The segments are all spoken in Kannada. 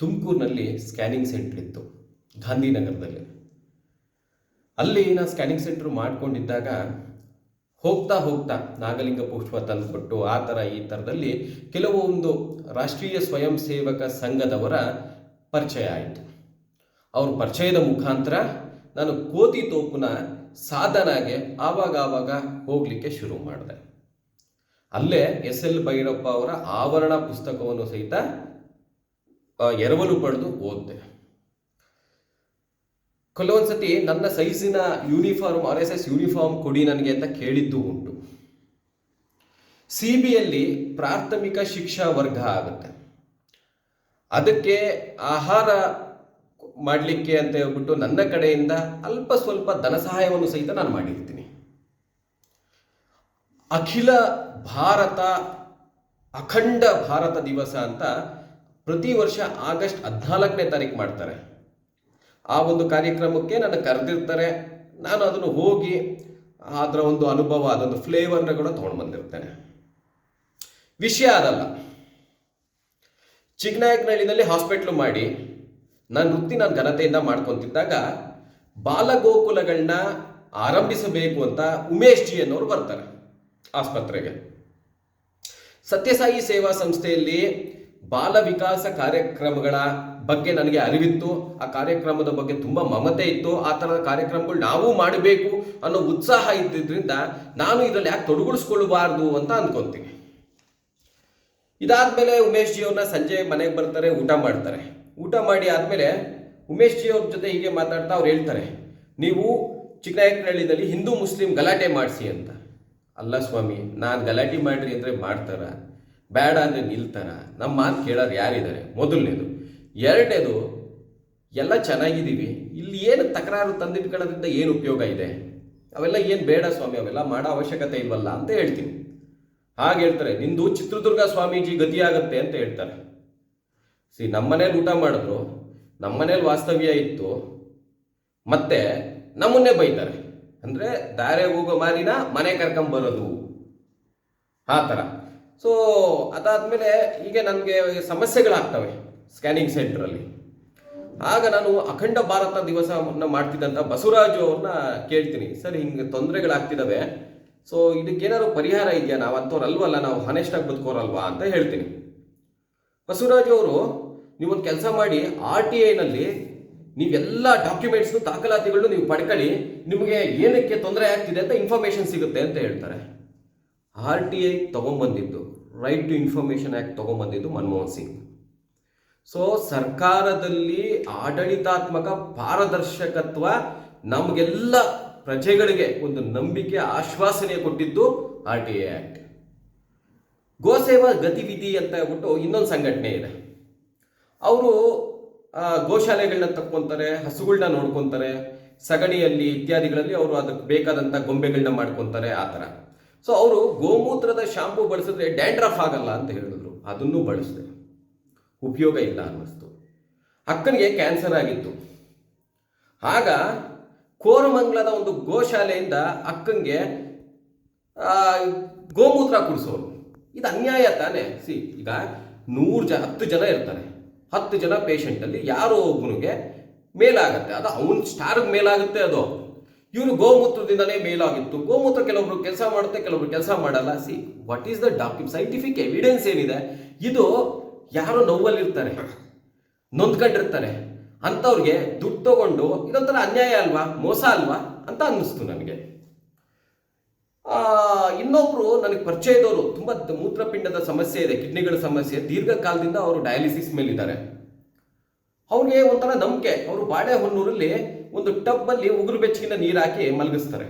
ತುಮಕೂರಿನಲ್ಲಿ ಸ್ಕ್ಯಾನಿಂಗ್ ಸೆಂಟರ್ ಇತ್ತು, ಗಾಂಧಿನಗರದಲ್ಲಿ. ಅಲ್ಲಿ ನಾನು ಸ್ಕ್ಯಾನಿಂಗ್ ಸೆಂಟರ್ ಮಾಡ್ಕೊಂಡಿದ್ದಾಗ ಹೋಗ್ತಾ ಹೋಗ್ತಾ ನಾಗಲಿಂಗ ಪುಷ್ಪ ತಂದುಕೊಟ್ಟು ಆ ಥರ ಈ ಥರದಲ್ಲಿ ಕೆಲವೊಂದು ರಾಷ್ಟ್ರೀಯ ಸ್ವಯಂ ಸೇವಕ ಸಂಘದವರ ಪರಿಚಯ ಆಯಿತು. ಅವ್ರ ಪರಿಚಯದ ಮುಖಾಂತರ ನಾನು ಕೋತಿ ತೋಪುನ ಸಾಧನಾಗೆ ಆವಾಗ ಆವಾಗ ಹೋಗಲಿಕ್ಕೆ ಶುರು ಮಾಡಿದೆ. ಅಲ್ಲೇ ಎಸ್ ಎಲ್ ಭೈರಪ್ಪ ಅವರ ಆವರಣ ಪುಸ್ತಕವನ್ನು ಸಹಿತ ಎರವಲು ಪಡೆದು ಓದಿದೆ. ಕೆಲವೊಂದ್ಸತಿ ನನ್ನ ಸೈಜಿನ uniform, R S S uniform ಕೊಡಿ ನನಗೆ ಅಂತ ಕೇಳಿದ್ದು ಉಂಟು. ಸಿ ಬಿಯಲ್ಲಿ ಪ್ರಾಥಮಿಕ ಶಿಕ್ಷಾ ವರ್ಗ ಆಗುತ್ತೆ. ಅದಕ್ಕೆ ಆಹಾರ ಮಾಡಲಿಕ್ಕೆ ಅಂತ ಹೇಳ್ಬಿಟ್ಟು ನನ್ನ ಕಡೆಯಿಂದ ಅಲ್ಪ ಸ್ವಲ್ಪ ಧನ ಸಹಾಯವನ್ನು ಸಹಿತ ನಾನು ಮಾಡಿರ್ತೀನಿ. ಅಖಿಲ ಭಾರತ ಅಖಂಡ ಭಾರತ ದಿವಸ ಅಂತ ಪ್ರತಿ ವರ್ಷ ಆಗಸ್ಟ್ ಹದಿನಾಲ್ಕನೇ ತಾರೀಕು ಮಾಡ್ತಾರೆ. ಆ ಒಂದು ಕಾರ್ಯಕ್ರಮಕ್ಕೆ ನನ್ನ ಕರೆದಿರ್ತಾರೆ. ನಾನು ಅದನ್ನು ಹೋಗಿ ಅದರ ಒಂದು ಅನುಭವ, ಅದೊಂದು ಫ್ಲೇವರ್ನ ಕೂಡ ತೊಗೊಂಡು ಬಂದಿರ್ತೇನೆ. ವಿಷಯ ಅದಲ್ಲ. ಚಿಕ್ಕನಾಯಕನಹಳ್ಳಿನಲ್ಲಿ ಹಾಸ್ಪಿಟ್ಲು ಮಾಡಿ ನಾನು ವೃತ್ತಿ ನಾನು ಘನತೆಯಿಂದ ಮಾಡ್ಕೊತಿದ್ದಾಗ ಬಾಲಗೋಕುಲಗಳನ್ನ ಆರಂಭಿಸಬೇಕು ಅಂತ ಉಮೇಶ್ ಜಿ ಅನ್ನೋರು ಬರ್ತಾರೆ ಆಸ್ಪತ್ರೆಗೆ. ಸತ್ಯಸಾಯಿ ಸೇವಾ ಸಂಸ್ಥೆಯಲ್ಲಿ ಬಾಲ ವಿಕಾಸ ಕಾರ್ಯಕ್ರಮಗಳ ಬಗ್ಗೆ ನನಗೆ ಅರಿವಿತ್ತು. ಆ ಕಾರ್ಯಕ್ರಮದ ಬಗ್ಗೆ ತುಂಬ ಮಮತೆ ಇತ್ತು. ಆ ಥರದ ಕಾರ್ಯಕ್ರಮಗಳು ನಾವು ಮಾಡಬೇಕು ಅನ್ನೋ ಉತ್ಸಾಹ ಇದ್ದಿದ್ರಿಂದ ನಾನು ಇದರಲ್ಲಿ ಯಾಕೆ ತೊಡಗಿಸ್ಕೊಳ್ಬಾರ್ದು ಅಂತ ಅಂದ್ಕೊತೀನಿ. ಇದಾದ್ಮೇಲೆ ಉಮೇಶ್ ಜಿ ಅವ್ರನ್ನ ಸಂಜೆ ಮನೆಗೆ ಬರ್ತಾರೆ, ಊಟ ಮಾಡ್ತಾರೆ. ಊಟ ಮಾಡಿ ಆದಮೇಲೆ ಉಮೇಶ್ ಜಿ ಅವ್ರ ಜೊತೆ ಹೀಗೆ ಮಾತಾಡ್ತಾ ಅವ್ರು ಹೇಳ್ತಾರೆ, ನೀವು ಚಿಕ್ಕನಾಯಕನಹಳ್ಳಿನಲ್ಲಿ ಹಿಂದೂ ಮುಸ್ಲಿಂ ಗಲಾಟೆ ಮಾಡಿಸಿ ಅಂತ. ಅಲ್ಲ ಸ್ವಾಮಿ, ನಾನು ಗಲಾಟೆ ಮಾಡಿರಿ ಅಂದರೆ ಮಾಡ್ತಾರ. ಬೇಡ ಅಂದರೆ ನಿಲ್ತಾರ. ನಮ್ಮ ಮಾತು ಕೇಳೋರು ಯಾರಿದ್ದಾರೆ? ಮೊದಲನೇದು. ಎರಡನೇದು, ಎಲ್ಲ ಚೆನ್ನಾಗಿದ್ದೀವಿ. ಇಲ್ಲಿ ಏನು ತಕರಾರು ತಂದಿಟ್ಕೊಳ್ಳೋದ್ರಿಂದ ಏನು ಉಪಯೋಗ ಇದೆ? ಅವೆಲ್ಲ ಏನು ಬೇಡ ಸ್ವಾಮಿ, ಅವೆಲ್ಲ ಮಾಡೋ ಅವಶ್ಯಕತೆ ಇಲ್ವಲ್ಲ ಅಂತ ಹೇಳ್ತೀನಿ. ಹಾಗೆ ಹೇಳ್ತಾರೆ, ನಿಂದು ಚಿತ್ರದುರ್ಗ ಸ್ವಾಮೀಜಿ ಗತಿಯಾಗತ್ತೆ ಅಂತ ಹೇಳ್ತಾರೆ. ಸಿ ನಮ್ಮನೇಲಿ ಊಟ ಮಾಡಿದ್ರು ನಮ್ಮನೇಲಿ ವಾಸ್ತವ್ಯ ಇತ್ತು, ಮತ್ತೆ ನಮ್ಮನ್ನೇ ಬೈತಾರೆ. ಅಂದ್ರೆ ದಾರೆ ಹೋಗೋ ಮಾರಿನ ಮನೆ ಕರ್ಕೊಂಬರೋದು. ಆ ಥರ. ಸೊ ಅದಾದ್ಮೇಲೆ ಹೀಗೆ ನನಗೆ ಸಮಸ್ಯೆಗಳಾಗ್ತವೆ ಸ್ಕ್ಯಾನಿಂಗ್ ಸೆಂಟ್ರಲ್ಲಿ ಆಗ ನಾನು ಅಖಂಡ ಭಾರತ ದಿವಸವನ್ನು ಮಾಡ್ತಿದ್ದಂಥ ಬಸವರಾಜು ಅವ್ರನ್ನ ಕೇಳ್ತೀನಿ. ಸರ್, ಹಿಂಗೆ ತೊಂದರೆಗಳಾಗ್ತಿದ್ದಾವೆ ಸೊ ಇದಕ್ಕೇನಾದ್ರು ಪರಿಹಾರ ಇದೆಯಾ? ನಾವು ಅಂಥವ್ರಲ್ವಲ್ಲ, ನಾವು ಹನೆಸ್ಟಾಗಿ ಬದುಕೋರಲ್ವಾ ಅಂತ ಹೇಳ್ತೀನಿ. ಬಸವರಾಜು ಅವರು, ನೀವೊಂದು ಕೆಲಸ ಮಾಡಿ ಆರ್ ಟಿ ಐನಲ್ಲಿ ನೀವೆಲ್ಲ ಡಾಕ್ಯುಮೆಂಟ್ಸ್ನು ದಾಖಲಾತಿಗಳನ್ನು ನೀವು ಪಡ್ಕೊಳ್ಳಿ ನಿಮಗೆ ಏನಕ್ಕೆ ತೊಂದರೆ ಆಗ್ತಿದೆ ಅಂತ ಇನ್ಫಾರ್ಮೇಷನ್ ಸಿಗುತ್ತೆ ಅಂತ ಹೇಳ್ತಾರೆ. ಆರ್ ಟಿ ಐ ತೊಗೊಂಬಂದಿದ್ದು ರೈಟ್ ಟು ಇನ್ಫಾರ್ಮೇಷನ್ ಆ್ಯಕ್ಟ್ ತೊಗೊಂಬಂದಿದ್ದು ಮನಮೋಹನ್ ಸಿಂಗ್. ಸೊ ಸರ್ಕಾರದಲ್ಲಿ ಆಡಳಿತಾತ್ಮಕ ಪಾರದರ್ಶಕತ್ವ ನಮಗೆಲ್ಲ ಪ್ರಜೆಗಳಿಗೆ ಒಂದು ನಂಬಿಕೆ, ಆಶ್ವಾಸನೆ ಕೊಟ್ಟಿದ್ದು ಆರ್ ಟಿ ಐ ಆ್ಯಕ್ಟ್ ಗೋಸೇವಾ ಗತಿವಿಧಿ ಅಂತ ಹೇಳ್ಬಿಟ್ಟು ಇನ್ನೊಂದು ಸಂಘಟನೆ ಇದೆ. ಅವರು ಗೋಶಾಲೆಗಳನ್ನ ತಕ್ಕೊಂತಾರೆ ಹಸುಗಳನ್ನ ನೋಡ್ಕೊಂತಾರೆ, ಸಗಣಿಯಲ್ಲಿ ಇತ್ಯಾದಿಗಳಲ್ಲಿ ಅವರು ಅದಕ್ಕೆ ಬೇಕಾದಂಥ ಗೊಂಬೆಗಳನ್ನ ಮಾಡ್ಕೊತಾರೆ, ಆ ಥರ. ಸೊ ಅವರು ಗೋಮೂತ್ರದ ಶಾಂಪು ಬಳಸಿದ್ರೆ ಡ್ಯಾಂಡ್ರಫ್ ಆಗಲ್ಲ ಅಂತ ಹೇಳಿದ್ರು. ಅದನ್ನು ಬಳಸಿದೆ. ಉಪಯೋಗ ಇಲ್ಲ ಅನ್ನಿಸ್ತು. ಅಕ್ಕನಿಗೆ ಕ್ಯಾನ್ಸರ್ ಆಗಿತ್ತು. ಆಗ ಕೋರಮಂಗಲದ ಒಂದು ಗೋಶಾಲೆಯಿಂದ ಅಕ್ಕನಿಗೆ ಗೋಮೂತ್ರ ಕುಡಿಸೋರು. ಇದು ಅನ್ಯಾಯ ತಾನೇ. ಸಿ, ಈಗ ನೂರು ಜನ ಹತ್ತು ಜನ ಇರ್ತಾರೆ. ಹತ್ತು ಜನ ಪೇಷಂಟಲ್ಲಿ ಯಾರೋ ಒಬ್ಬನಿಗೆ ಮೇಲಾಗತ್ತೆ. ಅದು ಅವನ ಸ್ಟಾರ್ಗೆ ಮೇಲಾಗುತ್ತೆ ಅದು. ಇವರು ಗೋಮೂತ್ರದಿಂದಲೇ ಮೇಲಾಗಿತ್ತು. ಗೋಮೂತ್ರ ಕೆಲವೊಬ್ರು ಕೆಲಸ ಮಾಡುತ್ತೆ, ಕೆಲವೊಬ್ರು ಕೆಲಸ ಮಾಡಲ್ಲ. See what is the document scientific evidence ಏನಿದೆ? ಇದು ಯಾರೋ ನೋವಲ್ಲಿರ್ತಾರೆ, ನೊಂದ್ಕೊಂಡಿರ್ತಾರೆ. ಅಂಥವ್ರಿಗೆ ದುಡ್ಡು ತಗೊಂಡು ಇದೊಂಥರ ಅನ್ಯಾಯ ಅಲ್ವಾ? ಮೋಸ ಅಲ್ವಾ? ಅಂತ ಅನ್ನಿಸ್ತು ನನಗೆ. ಇನ್ನೊಬ್ರು ನನಗೆ ಪರಿಚಯದವರು ತುಂಬ ದ- ಮೂತ್ರಪಿಂಡದ ಸಮಸ್ಯೆ ಇದೆ, ಕಿಡ್ನಿಗಳ ಸಮಸ್ಯೆ, ದೀರ್ಘಕಾಲದಿಂದ ಅವರು ಡಯಾಲಿಸಿಸ್ ಮೇಲಿದ್ದಾರೆ. ಅವ್ರಿಗೆ ಒಂಥರ ನಂಬಿಕೆ. ಅವರು ಬಾಳೆಹೊನ್ನೂರಲ್ಲಿ ಒಂದು ಟಬ್ಬಲ್ಲಿ ಉಗುರು ಬೆಚ್ಚಗಿನ ನೀರು ಹಾಕಿ ಮಲಗಿಸ್ತಾರೆ.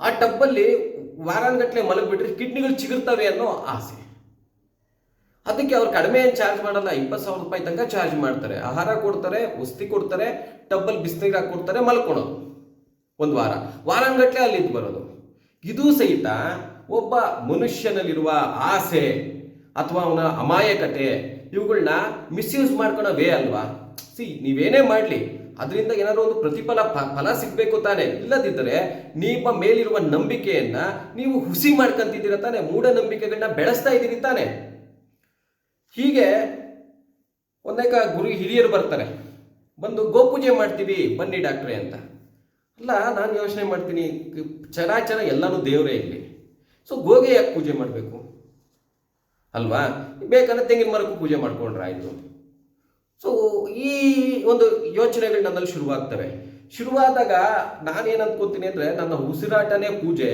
ಆ ಟಬ್ಬಲ್ಲಿ ವಾರಾನ್ಗಟ್ಲೆ ಮಲಗಿಬಿಟ್ರೆ ಕಿಡ್ನಿಗಳು ಚಿಗುರ್ತವೆ ಅನ್ನೋ ಆಸೆ. ಅದಕ್ಕೆ ಅವ್ರು ಕಡಿಮೆ ಏನು ಚಾರ್ಜ್ ಮಾಡಲ್ಲ, ಇಪ್ಪತ್ತು ಸಾವಿರ ರೂಪಾಯಿ ತನಕ ಚಾರ್ಜ್ ಮಾಡ್ತಾರೆ. ಆಹಾರ ಕೊಡ್ತಾರೆ ಔಷಧಿ ಕೊಡ್ತಾರೆ ಟಬ್ಬಲ್ಲಿ ಬಿಸಿನೀರು ಕೊಡ್ತಾರೆ, ಮಲ್ಕೊಳೋದು. ಒಂದು ವಾರ. ವಾರಾನ್ಗಟ್ಲೆ ಅಲ್ಲಿ ಇದ್ದು ಬರೋದು. ಇದು ಸಹಿತ ಒಬ್ಬ ಮನುಷ್ಯನಲ್ಲಿರುವ ಆಸೆ ಅಥವಾ ಅವನ ಅಮಾಯಕತೆ ಇವುಗಳನ್ನ ಮಿಸ್ಯೂಸ್ ಮಾಡ್ಕೊಳೋ ವೇ ಅಲ್ವಾ? ಸಿ, ನೀವೇನೇ ಮಾಡಲಿ. ಅದರಿಂದ ಏನಾದರೂ ಒಂದು ಪ್ರತಿಫಲ ಫಲ ಸಿಗಬೇಕು ತಾನೆ. ಇಲ್ಲದಿದ್ದರೆ ನಿಮ್ಮ ಮೇಲಿರುವ ನಂಬಿಕೆಯನ್ನ ನೀವು ಹುಸಿ ಮಾಡ್ಕಂತಿದ್ದೀರ ತಾನೆ. ಮೂಢನಂಬಿಕೆಗಳನ್ನ ಬೆಳೆಸ್ತಾ ಇದ್ದೀರಿ ತಾನೆ. ಹೀಗೆ ಒಂದೇಕ ಗುರು ಹಿರಿಯರು ಬರ್ತಾರೆ. ಬಂದು ಗೋಪೂಜೆ ಮಾಡ್ತೀವಿ, ಬನ್ನಿ ಡಾಕ್ಟ್ರೆ ಅಂತ. ಅಲ್ಲ, ನಾನು ಯೋಚನೆ ಮಾಡ್ತೀನಿ, ಚರಾಚರ ಎಲ್ಲನೂ ದೇವರೇ ಇಲ್ಲಿ. ಸೊ, ಗೋಗೆ ಯಾಕೆ ಪೂಜೆ ಮಾಡಬೇಕು? ಅಲ್ವಾ? ಬೇಕಂದ್ರೆ ತೆಂಗಿನ ಮರಕ್ಕೂ ಪೂಜೆ ಮಾಡ್ಕೊಂಡ್ರೆ ಆಯಿತು. ಸೊ ಈ ಒಂದು ಯೋಚನೆಗಳು ನನ್ನಲ್ಲಿ ಶುರುವಾಗ್ತವೆ. ಶುರುವಾದಾಗ ನಾನೇನು ಅನ್ಕೋತೀನಿ ಅಂದರೆ ನನ್ನ ಉಸಿರಾಟನೇ ಪೂಜೆ,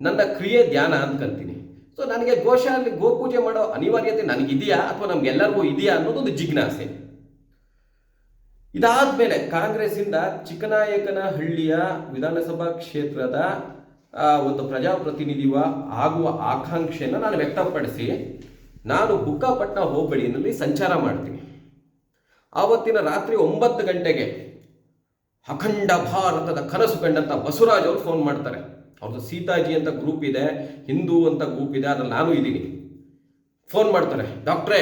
ನನ್ನ ಕ್ರಿಯೆ ಧ್ಯಾನ ಅಂದ್ಕೊಂತೀನಿ ಸೊ ನನಗೆ ಗೋಶಾಲೆ ಗೋಪೂಜೆ ಮಾಡೋ ಅನಿವಾರ್ಯತೆ ನನಗಿದೆಯಾ ಅಥವಾ ನಮ್ಗೆಲ್ಲರಿಗೂ ಇದೆಯಾ ಅನ್ನೋದೊಂದು ಜಿಜ್ಞಾಸೆ. ಇದಾದ್ಮೇಲೆ ಕಾಂಗ್ರೆಸ್ಸಿಂದ ಚಿಕ್ಕನಾಯಕನಹಳ್ಳಿಯ ವಿಧಾನಸಭಾ ಕ್ಷೇತ್ರದ ಒಂದು ಪ್ರಜಾಪ್ರತಿನಿಧಿವ ಆಗುವ ಆಕಾಂಕ್ಷೆಯನ್ನು ನಾನು ವ್ಯಕ್ತಪಡಿಸಿ, ನಾನು ಬುಕ್ಕಾಪಟ್ಟಣ ಹೋಬಳಿಯಲ್ಲಿ ಸಂಚಾರ ಮಾಡ್ತೀನಿ. ಆವತ್ತಿನ ರಾತ್ರಿ ಒಂಬತ್ತು ಗಂಟೆಗೆ ಅಖಂಡ ಭಾರತದ ಕನಸು ಕಂಡಂತ ಬಸವರಾಜ್ ಅವರು ಫೋನ್ ಮಾಡ್ತಾರೆ. ಅವ್ರದ್ದು ಸೀತಾಜಿ ಅಂತ ಗ್ರೂಪ್ ಇದೆ, ಹಿಂದೂ ಅಂತ ಗ್ರೂಪ್ ಇದೆ, ಅದ್ರಲ್ಲಿ ನಾನು ಇದ್ದೀನಿ. ಫೋನ್ ಮಾಡ್ತಾರೆ, ಡಾಕ್ಟ್ರೇ,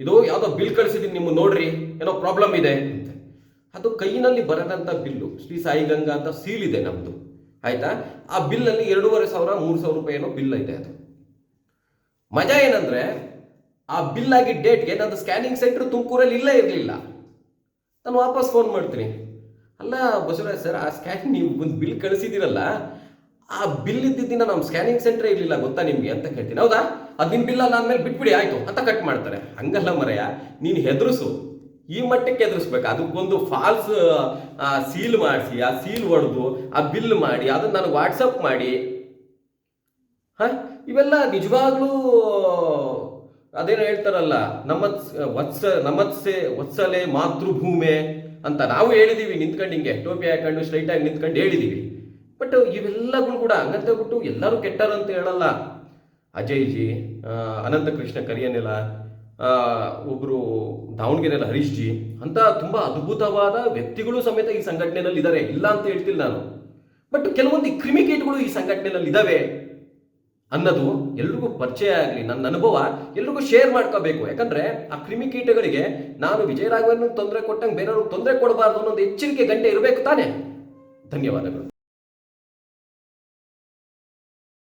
ಇದು ಯಾವುದೋ ಬಿಲ್ ಕಳಿಸಿದ್ದೀನಿ ನಿಮ್ಮ ನೋಡ್ರಿ, ಏನೋ ಪ್ರಾಬ್ಲಮ್ ಇದೆ. ಅಂತ. ಅದು ಕೈನಲ್ಲಿ ಬರದಂಥ ಬಿಲ್ಲು, ಶ್ರೀ ಸಾಯಿ ಗಂಗಾ ಅಂತ ಸೀಲ್ ಇದೆ ನಮ್ಮದು ಆಯಿತಾ? ಆ ಬಿಲ್ಲಲ್ಲಿ ಎರಡೂವರೆ ಸಾವಿರ, ಮೂರು ಸಾವಿರ ರೂಪಾಯಿ ಏನೋ ಬಿಲ್ ಇದೆ ಅದು. ಮಜಾ ಏನಂದ್ರೆ ಆ ಬಿಲ್ ಆಗಿ ಡೇಟ್ಗೆ ನಂದು ಸ್ಕ್ಯಾನಿಂಗ್ ಸೆಂಟರ್ ತುಮಕೂರಲ್ಲಿ ಇಲ್ಲೇ ಇರಲಿಲ್ಲ. ನಾನು ವಾಪಸ್ ಫೋನ್ ಮಾಡ್ತೀನಿ. ಅಲ್ಲ ಬಸವರಾಜ್ ಸರ್ ಆ ಸ್ಕ್ಯಾನ್ ನೀವು ಒಂದು ಬಿಲ್ ಕಳಿಸಿದಿರಲ್ಲ ಆ ಬಿಲ್ ಇದ್ದಿದ್ದಿನ ನಮ್ಮ ಸ್ಕ್ಯಾನಿಂಗ್ ಸೆಂಟರ್ ಇರಲಿಲ್ಲ ಗೊತ್ತಾ ನಿಮಗೆ ಅಂತ ಕೇಳ್ತೀನಿ. ಹೌದಾ? ಅದು ನಿಮ್ಮ ಬಿಲ್ ಅಲ್ಲ ಅಂದಮೇಲೆ ಬಿಟ್ಬಿಡಿ, ಆಯ್ತು ಅಂತ ಕಟ್ ಮಾಡ್ತಾರೆ. ಹಂಗಲ್ಲ ಮರೆಯ ನೀನು ಹೆದರ್ಸು. ಈ ಮಟ್ಟಕ್ಕೆ ಎದುರಿಸ್ಬೇಕು ಅದಕ್ಕೊಂದು ಫಾಲ್ಸ್ ಸೀಲ್ ಮಾಡಿಸಿ, ಆ ಸೀಲ್ ಹೊಡೆದು ಆ ಬಿಲ್ ಮಾಡಿ, ಅದನ್ನ ನನಗೆ ವಾಟ್ಸಪ್ ಮಾಡಿ. ಹ? ಇವೆಲ್ಲ ನಿಜವಾಗ್ಲೂ ಅದೇನೋ ಹೇಳ್ತಾರಲ್ಲ ನಮ್ಮ ವತ್ಸ, ನಮತ್ಸೆ, ವತ್ಸಲೆ ಮಾತೃಭೂಮೆ ಅಂತ ನಾವು ಹೇಳಿದೀವಿ ನಿಂತ್ಕೊಂಡು ಹಿಂಗೆ ಟೋಪಿ ಹಾಕೊಂಡು ಸ್ಟ್ರೈಟ್ ಆಗಿ ನಿಂತ್ಕೊಂಡು ಹೇಳಿದೀವಿ. ಬಟ್ ಇವೆಲ್ಲಗಳು ಕೂಡ ಹಂಗಂತ ಬಿಟ್ಟು ಎಲ್ಲರೂ ಕೆಟ್ಟರು ಅಂತ ಹೇಳಲ್ಲ. ಅಜಯ್ ಜಿ ಅನಂತ ಕೃಷ್ಣ ಕರಿಯನೆಲ ಒಬ್ಬರು ದಾವಣಗೆರೆಯಲ್ಲಿ ಹರೀಶ್ ಜಿ ಅಂತ ತುಂಬ ಅದ್ಭುತವಾದ ವ್ಯಕ್ತಿಗಳು ಸಮೇತ ಈ ಸಂಘಟನೆಯಲ್ಲಿ ಇದ್ದಾರೆ ಇಲ್ಲ ಅಂತ ಹೇಳ್ತಿಲ್ಲ ನಾನು. ಬಟ್ ಕೆಲವೊಂದು ಕ್ರಿಮಿಕೇಟ್ಗಳು ಈ ಸಂಘಟನೆಯಲ್ಲಿ ಇದಾವೆ ಅನ್ನೋದು ಎಲ್ರಿಗೂ ಪರಿಚಯ ಆಗಲಿ, ನನ್ನ ಅನುಭವ ಎಲ್ರಿಗೂ ಶೇರ್ ಮಾಡ್ಕೋಬೇಕು. ಯಾಕಂದ್ರೆ ಆ ಕ್ರಿಮಿಕೀಟಗಳಿಗೆ ನಾನು ವಿಜಯರಾಘವನ್ ತೊಂದರೆ ಕೊಟ್ಟಂಗೆ ಬೇರೆಯವ್ರಿಗೆ ತೊಂದರೆ ಕೊಡಬಾರ್ದು ಅನ್ನೋದು ಎಚ್ಚರಿಕೆ ಗಂಟೆ ಇರಬೇಕು ತಾನೆ? ಧನ್ಯವಾದಗಳು.